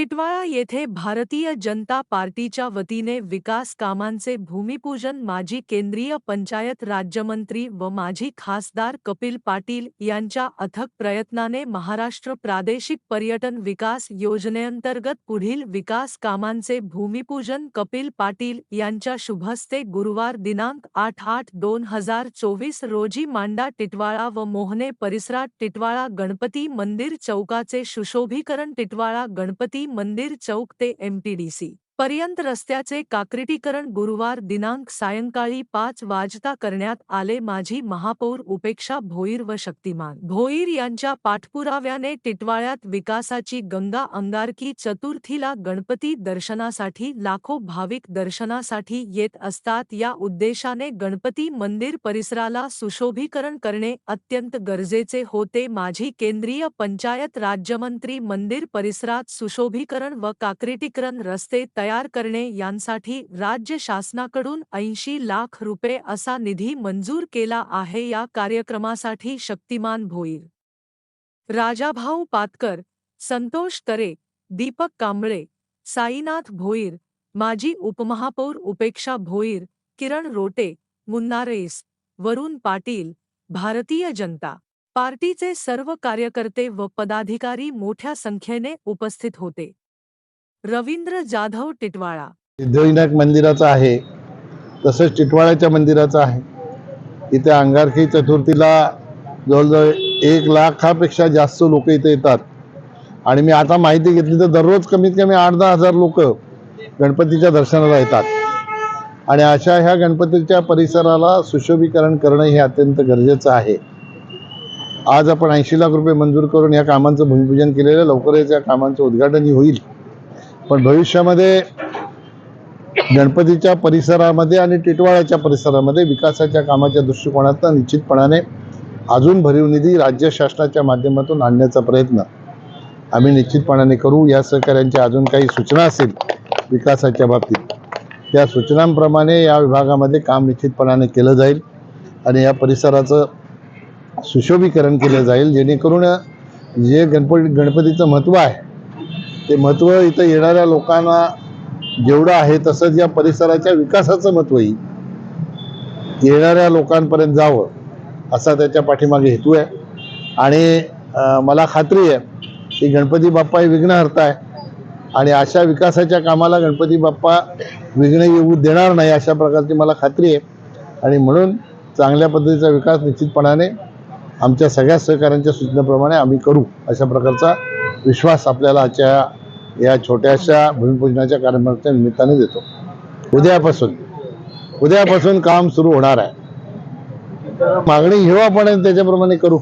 टिटवाळा येथे भारतीय जनता पार्टीच्या वतीने विकास कामांचे भूमिपूजन माजी केंद्रीय पंचायत राज्यमंत्री व माजी खासदार कपिल पाटील यांच्या अथक प्रयत्नाने महाराष्ट्र प्रादेशिक पर्यटन विकास योजनेअंतर्गत पुढील विकास कामांचे भूमिपूजन कपिल पाटील यांच्या शुभस्ते गुरुवार दिनांक आठ आठ दोन हजार चोवीस रोजी मांडा टिटवाळा व मोहने परिसरात टिटवाळा गणपती मंदिर चौकाचे सुशोभीकरण टिटवाळा गणपती मंदिर चौक ते एमटीडीसी पर्यंत रस्त्याचे काक्रिटीकरण गुरुवार दिनांक सायंकाळी पाच वाजता करण्यात आले माजी महापौर उपेक्षा भोईर व शक्तिमान. भोईर यांच्या पाठपुराव्याने टिटवाळ्यात विकासाची गंगा अंगारकी चतुर्थीला गणपती दर्शनासाठी लाखो भाविक दर्शनासाठी येत असतात. या उद्देशाने गणपती मंदिर परिसराला सुशोभीकरण करणे अत्यंत गरजेचे होते. माजी केंद्रीय पंचायत राज्यमंत्री मंदिर परिसरात सुशोभीकरण व काक्रिटीकरण रस्ते तयार करणे यांसाठी राज्य शासनाकडून ऐंशी लाख रुपये असा निधी मंजूर केला आहे या कार्यक्रमासाठी शक्तिमान भोईर. राजाभाऊ पातकर संतोष करे दीपक कांबळे साईनाथ भोईर माजी उपमहापौर उपेक्षा भोईर किरण रोटे मुन्ना रेस वरुण पाटील भारतीय जनता पार्टीचे सर्व कार्यकर्ते व पदाधिकारी मोठ्या संख्येने उपस्थित होते. रवींद्र जाधव टिटवाळा. सिद्धिविनायक मंदिराचं आहे तसंच टिटवाळ्याच्या मंदिराचं आहे. इथे अंगारकी चतुर्थीला जवळजवळ एक लाखापेक्षा जास्त लोक इथे येतात. आणि मी आता माहिती घेतली तर दररोज कमीत कमी आठ दहा हजार लोक गणपतीच्या दर्शनाला येतात. आणि अशा ह्या गणपतीच्या परिसराला सुशोभीकरण करणं हे अत्यंत गरजेचं आहे. आज आपण ऐंशी लाख रुपये मंजूर करून या कामांचं भूमिपूजन केलेलं लवकरच या कामांचं उद्घाटनही होईल. पण भविष्यामध्ये गणपतीच्या परिसरामध्ये आणि टिटवाळ्याच्या परिसरामध्ये विकासाच्या कामाच्या दृष्टिकोनातून निश्चितपणाने अजून भरीव निधी राज्य शासनाच्या माध्यमातून आणण्याचा प्रयत्न आम्ही निश्चितपणाने करू. या सहकार्यांच्या अजून काही सूचना असेल विकासाच्या बाबतीत त्या सूचनांप्रमाणे या विभागामध्ये काम निश्चितपणाने केलं जाईल आणि या परिसराचं सुशोभीकरण केलं जाईल जेणेकरून जे गणपती गणपतीचं महत्त्व आहे ते महत्त्व इथं येणाऱ्या लोकांना जेवढं आहे तसंच या परिसराच्या विकासाचं महत्त्वही येणाऱ्या लोकांपर्यंत जावं असा त्याच्या पाठीमागे हेतू आहे. आणि मला खात्री आहे की गणपती बाप्पा हे विघ्नहर्ता आहे आणि अशा विकासाच्या कामाला गणपती बाप्पा विघ्न येऊ देणार नाही अशा प्रकारची मला खात्री आहे. आणि म्हणून चांगल्या पद्धतीचा विकास निश्चितपणाने आमच्या सगळ्या सहकाऱ्यांच्या सूचनेप्रमाणे आम्ही करू अशा प्रकारचा विश्वास आपल्याला आजच्या या छोट्याशा भूमिपूजनाच्या कार्यक्रमाच्या निमित्ताने देतो. उद्यापासून उद्यापासून काम सुरू होणार आहे. मागणी घेऊ आपण त्याच्याप्रमाणे करू.